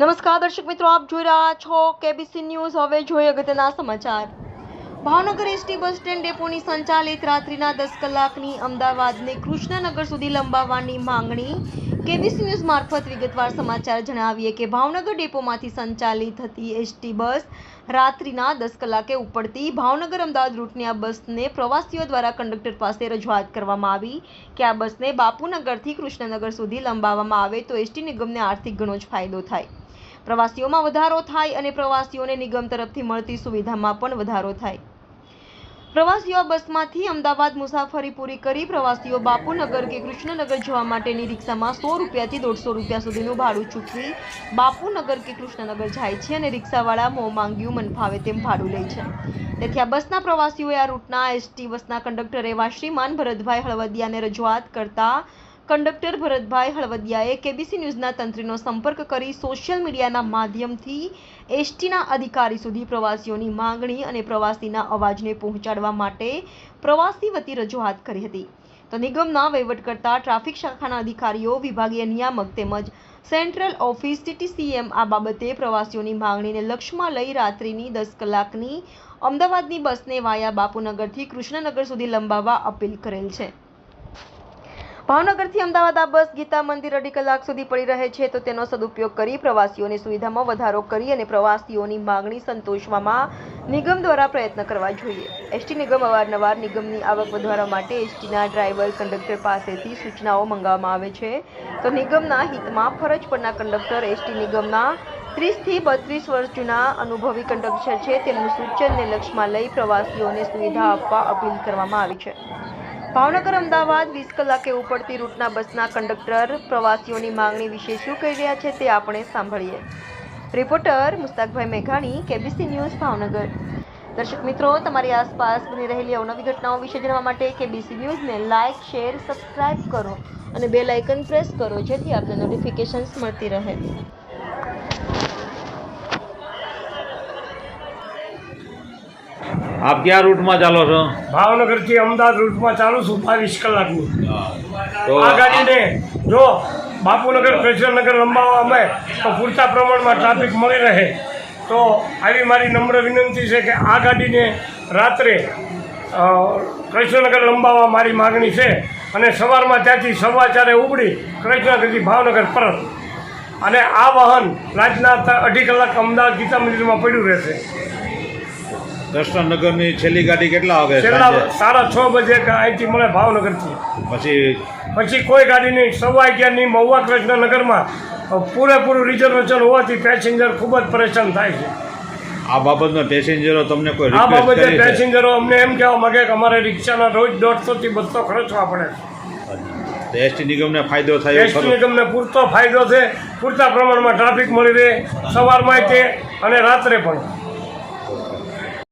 નમસ્કાર, દર્શક મિત્રો, આપ જોઈ રહ્યા છો કેબીસી ન્યૂઝ હવે જોઈએ અગત્યના સમાચાર. ભાવનગર એસટી બસ સ્ટેન્ડ ડેપોની સંચાલિત રાત્રિના દસ કલાકની અમદાવાદને કૃષ્ણનગર સુધી લંબાવવાની માંગણી કેબીસી ન્યૂઝ મારફત વિગતવાર સમાચાર જણાવીએ કે ભાવનગર ડેપોમાંથી સંચાલિત હતી એસટી બસ રાત્રિના દસ કલાકે ઉપડતી ભાવનગર અમદાવાદ રૂટની આ બસને પ્રવાસીઓ દ્વારા કંડક્ટર પાસે રજૂઆત કરવામાં આવી કે આ બસને બાપુનગરથી કૃષ્ણનગર સુધી લંબાવવામાં આવે તો એસટી નિગમને આર્થિક ઘણો જ ફાયદો થાય. પ્રવાસીઓમાં વધારો થાય અને પ્રવાસીઓને નિગમ તરફથી મળતી સુવિધામાં પણ વધારો થાય. પ્રવાસીઓ બસમાંથી અમદાવાદ મુસાફરી પૂરી કરી પ્રવાસીઓ બાપુનગર કે કૃષ્ણનગર જવા માટેની રિક્ષામાં સો રૂપિયાથી દોઢસો રૂપિયા સુધીનું ભાડું ચૂકવી બાપુનગર કે કૃષ્ણનગર જાય છે અને રિક્ષાવાળા મોં માંગ્યું મન ફાવે તેમ ભાડું લે છે. તેથી આ બસના પ્રવાસીઓએ આ રૂટના એસટી બસના કંડક્ટર એવા શ્રીમાન ભરતભાઈ હળવદિયાને રજૂઆત કરતા કંડક્ટર ભરતભાઈ હળવદિયાએ કેબીસી ન્યૂઝના તંત્રીનો સંપર્ક કરી સોશિયલ મીડિયાના માધ્યમથી એસટીના અધિકારી સુધી પ્રવાસીઓની માંગણી અને પ્રવાસીના અવાજને પહોંચાડવા માટે પ્રવાસી વતી રજૂઆત કરી હતી. તો નિગમના વહીવટકર્તા, ટ્રાફિક શાખાના અધિકારીઓ, વિભાગીય નિયામક તેમજ સેન્ટ્રલ ઓફિસ સીટીસીએમ આ બાબતે પ્રવાસીઓની માંગણીને લક્ષ્યમાં લઈ રાત્રિની દસ કલાકની અમદાવાદની બસને વાયા બાપુનગરથી કૃષ્ણનગર સુધી લંબાવવા અપીલ કરેલ છે. ભાવનગરથી અમદાવાદ આ બસ ગીતા મંદિર અઢી કલાક સુધી પડી રહે છે તો તેનો સદુપયોગ કરી પ્રવાસીઓની સુવિધામાં વધારો કરી અને પ્રવાસીઓની માંગણી સંતોષવામાં નિગમ દ્વારા પ્રયત્ન કરવા જોઈએ. એસટી નિગમ અવારનવાર નિગમની આવક વધારવા માટે એસટીના ડ્રાઈવર કંડક્ટર પાસેથી સૂચનાઓ મંગાવવામાં આવે છે. તો નિગમના હિતમાં ફરજ પરના કંડક્ટર એસટી નિગમના ત્રીસથી બત્રીસ વર્ષ જૂના અનુભવી કંડક્ટર છે. તેમનું સૂચનને લક્ષ્યમાં લઈ પ્રવાસીઓને સુવિધા આપવા અપીલ કરવામાં આવી છે. ભાવનગર અમદાવાદ વીસ કલાકે ઉપડતી રૂટના બસના કંડક્ટર પ્રવાસીઓની માંગણી વિશે શું કહી રહ્યા છે તે આપણે સાંભળીએ. રિપોર્ટર મુસ્તાકભાઈ મેઘાણી, કેબીસી ન્યૂઝ, ભાવનગર. દર્શક મિત્રો, તમારી આસપાસ બની રહેલી અવનવી ઘટનાઓ વિશે જાણવા માટે કેબીસી ન્યૂઝને લાઇક, શેર, સબસ્ક્રાઇબ કરો અને બેલ આઇકન પ્રેસ કરો જેથી આપને નોટિફિકેશન્સ મળતી રહે. આપ ક્યાં રૂટમાં ચાલો છો? ભાવનગરથી અમદાવાદ રૂટમાં ચાલુ છું બાવીસ કલાકની. તો આ ગાડીને જો બાપુનગર કૃષ્ણનગર લંબાવવા અમે તો પૂરતા પ્રમાણમાં ટ્રાફિક મળી રહે. તો આવી મારી નમ્ર વિનંતી છે કે આ ગાડીને રાત્રે કૃષ્ણનગર લંબાવવા મારી માગણી છે અને સવારમાં ત્યાંથી સવા ચારે ઉપડી કૃષ્ણનગરથી ભાવનગર પરત. અને આ વાહન રાતના અઢી કલાક અમદાવાદ ગીતા મંદિરમાં પડ્યું રહેશે. કૃષ્ણનગરની છેલ્લી ગાડી કેટલા છેલ્લા સાડા છ બજે અહીંથી મળે ભાવનગરથી. પછી પછી કોઈ ગાડી નહીં સવા અગિયારની મહુવા કૃષ્ણનગરમાં પૂરેપૂરું રિઝર્વેશન હોવાથી પેસેન્જર ખૂબ જ પરેશાન થાય છે. આ બાબતમાં પેસેન્જરો તમને કોઈ આ બાબતે પેસેન્જરો અમને એમ કહેવા માગે કે અમારે રિક્ષાના રોજ દોઢસોથી બસો ખર્ચવા પડે તો એસટી નિગમને ફાયદો થાય એસટી નિગમને પૂરતો ફાયદો છે પૂરતા પ્રમાણમાં ટ્રાફિક મળી રહે સવારમાં તે અને રાત્રે પણ.